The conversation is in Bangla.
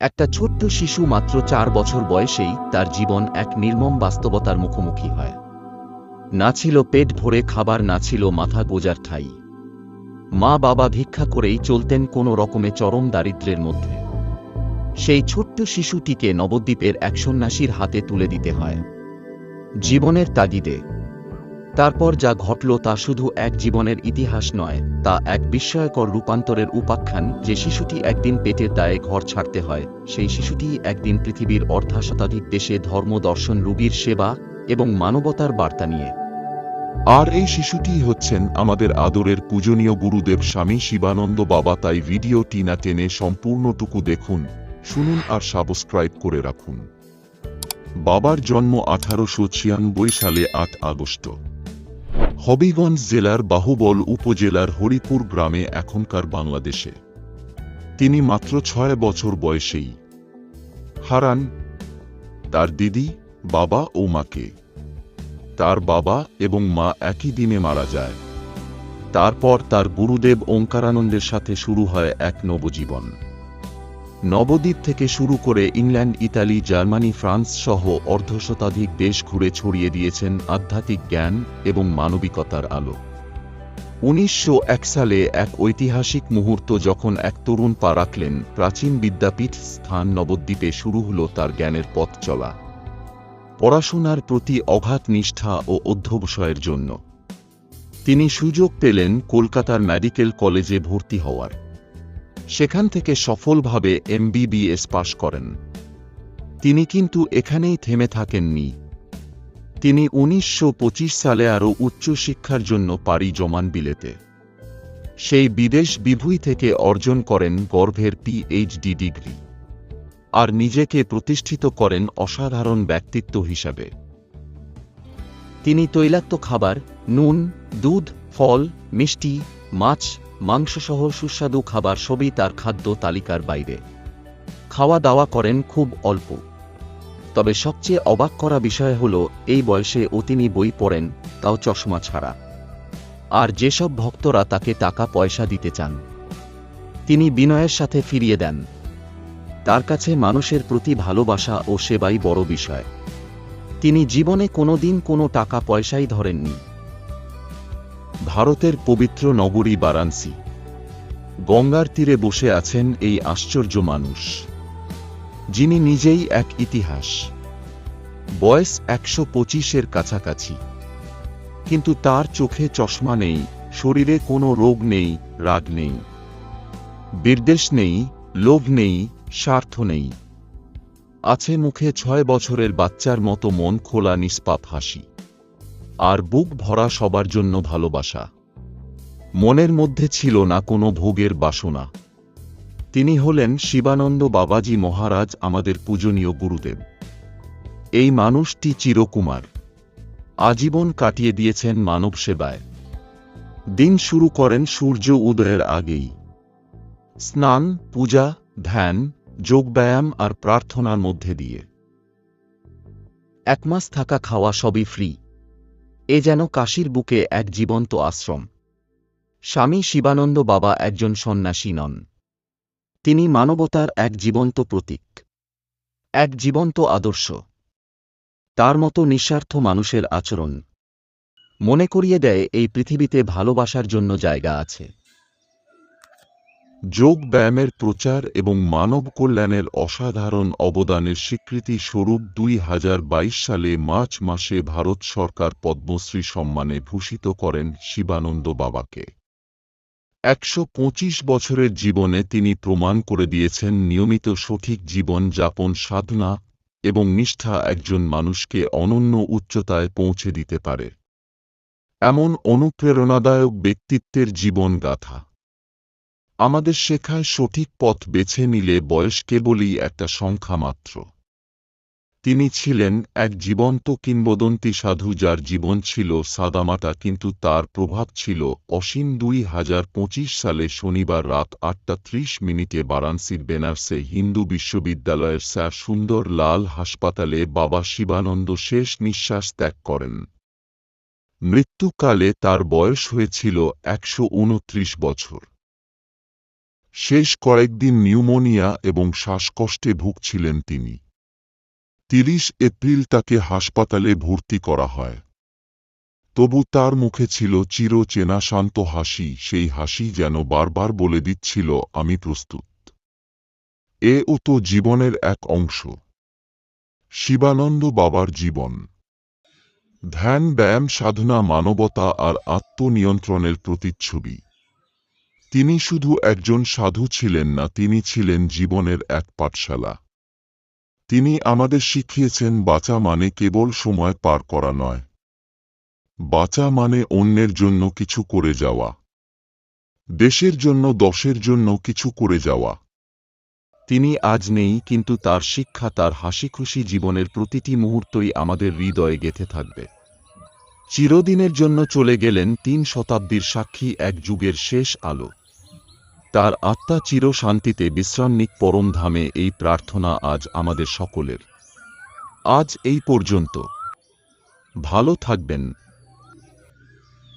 একটা ছোট্ট শিশু মাত্র চার বছর বয়সেই তার জীবন এক নির্মম বাস্তবতার মুখোমুখি হয়। না ছিল পেট ভরে খাবার, না ছিল মাথা গোজার ঠাই। মা বাবা ভিক্ষা করেই চলতেন কোনো রকমে চরম দারিদ্র্যের মধ্যে। সেই ছোট্ট শিশুটিকে নবদ্বীপের এক সন্ন্যাসীর হাতে তুলে দিতে হয়। জীবনের তাগিদে তারপর যা ঘটল তা শুধু এক জীবনের ইতিহাস নয়, তা এক বিস্ময়কর রূপান্তরের উপাখ্যান যে শিশুটি একদিন পেটের দায়ে ঘর ছাড়তে হয়। সেই শিশুটি একদিন পৃথিবীর অর্ধাশতাধিক দেশে ধর্ম, দর্শন, রুগীর সেবা এবং মানবতার বার্তা নিয়ে। আর এই শিশুটি হচ্ছেন আমাদের আদরের পূজনীয় গুরুদেব স্বামী শিবানন্দ বাবা। তাই ভিডিও টিনা টেনে সম্পূর্ণটুকু দেখুন, শুনুন আর সাবস্ক্রাইব করে রাখুন। বাবার জন্ম আঠারোশো ছিয়ানব্বই সালে আট আগস্ট। হবিগঞ্জ জেলার বাহুবল উপজেলার হরিপুর গ্রামে এখনকার বাংলাদেশে। তিনি মাত্র ছয় বছর বয়সেই হারান তার দিদি, বাবা ও মাকে। তার বাবা এবং মা একই দিনে মারা যায়। তারপর তার গুরুদেব ওঙ্কারানন্দের সাথে শুরু হয় এক নবজীবন। নবদ্বীপ থেকে শুরু করে ইংল্যান্ড, ইতালি, জার্মানি, ফ্রান্স সহ অর্ধশতাধিক দেশ ঘুরে ছড়িয়ে দিয়েছেন আধ্যাত্মিক জ্ঞান এবং মানবিকতার আলো। উনিশশো এক সালে এক ঐতিহাসিক মুহূর্ত যখন এক তরুণ পা রাখলেন, প্রাচীন বিদ্যাপীঠ স্থান নবদ্বীপে শুরু হল তার জ্ঞানের পথ চলা। পড়াশোনার প্রতি অঘাত নিষ্ঠা ও অধ্যবসায়ের জন্য। তিনি সুযোগ পেলেন কলকাতার মেডিকেল কলেজে ভর্তি হওয়ার। সেখান থেকে সফলভাবে এমবিবিএস পাশ করেন। তিনি কিন্তু এখানেই থেমে থাকেননি। তিনি উনিশশো পঁচিশ সালে আরও উচ্চশিক্ষার জন্য পাড়ি জমান বিলেতে। সেই বিদেশ বিভুই থেকে অর্জন করেন গর্ভের পিএইচডি ডিগ্রি। আর নিজেকে প্রতিষ্ঠিত করেন অসাধারণ ব্যক্তিত্ব হিসাবে। তিনি তৈলাক্ত খাবার, নুন, দুধ, ফল, মিষ্টি, মাছ মাংসসহ সুস্বাদু খাবার সবই তার খাদ্য তালিকার বাইরে। খাওয়া দাওয়া করেন খুব অল্প। তবে সবচেয়ে অবাক করা বিষয় হল, এই বয়সে ও তিনি বই পড়েন, তাও চশমা ছাড়া। আর যেসব ভক্তরা তাকে টাকা পয়সা দিতে চান, তিনি বিনয়ের সাথে ফিরিয়ে দেন। তার কাছে মানুষের প্রতি ভালোবাসা ও সেবাই বড় বিষয়। তিনি জীবনে কোনোদিন কোনো টাকা পয়সাই ধরেননি। ভারতের পবিত্র নগরী বারাণসী। গঙ্গার তীরে বসে আছেন এই আশ্চর্য মানুষ। যিনি নিজেই এক ইতিহাস। বয়স একশো পঁচিশের কাছাকাছি। কিন্তু তার চোখে চশমা নেই, শরীরে কোনো রোগ নেই, রাগ নেই। বিদ্বেষ নেই, লোভ নেই, স্বার্থ নেই। আছে মুখে ছয় বছরের বাচ্চার মতো মন খোলা নিষ্পাপ হাসি। আর বুক ভরা সবার জন্য ভালোবাসা। মনের মধ্যে ছিল না কোনো ভোগের বাসনা। তিনি হলেন শিবানন্দ বাবাজি মহারাজ আমাদের পূজনীয় গুরুদেব। এই মানুষটি চিরকুমার। আজীবন কাটিয়ে দিয়েছেন মানব সেবায়। দিন শুরু করেন সূর্য উদয়ের আগেই। স্নান, পূজা, ধ্যান, যোগব্যায়াম আর প্রার্থনার মধ্যে দিয়ে। এক মাস থাকা খাওয়া সবই ফ্রি। এ যেন কাশীর বুকে এক জীবন্ত আশ্রম। স্বামী শিবানন্দ বাবা একজন সন্ন্যাসী নন। তিনি মানবতার এক জীবন্ত প্রতীক, এক জীবন্ত আদর্শ। তার মতো নিঃস্বার্থ মানুষের আচরণ মনে করিয়ে দেয় এই পৃথিবীতে ভালোবাসার জন্য জায়গা আছে। যোগ ব্যায়ামের প্রচার এবং মানব কল্যাণের অসাধারণ অবদানের স্বীকৃতি স্বরূপ দুই হাজার বাইশ সালে মার্চ মাসে ভারত সরকার পদ্মশ্রী সম্মানে ভূষিত করেন শিবানন্দ বাবাকে। একশো পঁচিশ বছরের জীবনে তিনি প্রমাণ করে দিয়েছেন নিয়মিত সঠিক জীবন যাপন সাধনা এবং নিষ্ঠা একজন মানুষকে অনন্য উচ্চতায় পৌঁছে দিতে পারে। এমন অনুপ্রেরণাদায়ক ব্যক্তিত্বের জীবন গাথা আমাদের শেখায় সঠিক পথ বেছে নিলে বয়স কেবলই একটা সংখ্যা মাত্র। তিনি ছিলেন এক জীবন্ত কিংবদন্তি সাধু যার জীবন ছিল সাদামাটা কিন্তু তার প্রভাব ছিল অসীম দুই হাজার পঁচিশ সালে শনিবার রাত আটটা ত্রিশ মিনিটে বারাণসীর বেনারসে হিন্দু বিশ্ববিদ্যালয়ের স্যার সুন্দর লাল হাসপাতালে বাবা শিবানন্দ শেষ নিঃশ্বাস ত্যাগ করেন। মৃত্যুকালে তার বয়স হয়েছিল একশো উনত্রিশ বছর। শেষ কয়েকদিন নিউমোনিয়া এবং শ্বাসকষ্টে ভুগছিলেন তিনি। তিরিশ এপ্রিল তাকে হাসপাতালে ভর্তি করা হয়। তবু তার মুখে ছিল চির চেনা শান্ত হাসি, সেই হাসি যেন বারবার বলে দিচ্ছিল, আমি প্রস্তুত। এ ও তো জীবনের এক অংশ। শিবানন্দ বাবার জীবন। ধ্যান, ব্যায়াম, সাধনা, মানবতা আর আত্মনিয়ন্ত্রণের প্রতিচ্ছবি। তিনি শুধু একজন সাধু ছিলেন না, তিনি ছিলেন জীবনের এক পাঠশালা। তিনি আমাদের শিখিয়েছেন, বাঁচা মানে কেবল সময় পার করা নয়। বাঁচা মানে অন্যের জন্য কিছু করে যাওয়া। দেশের জন্য, দশের জন্য কিছু করে যাওয়া। তিনি আজ নেই, কিন্তু তার শিক্ষা, তার হাসিখুশি জীবনের প্রতিটি মুহূর্তই আমাদের হৃদয়ে গেঁথে থাকবে। চিরদিনের জন্য চলে গেলেন তিন শতাব্দীর সাক্ষী এক যুগের শেষ আলো। তার আত্মা চির শান্তিতে বিশ্রান্নিক পরম ধামে এই প্রার্থনা আজ আমাদের সকলের। আজ এই পর্যন্ত। ভালো থাকবেন।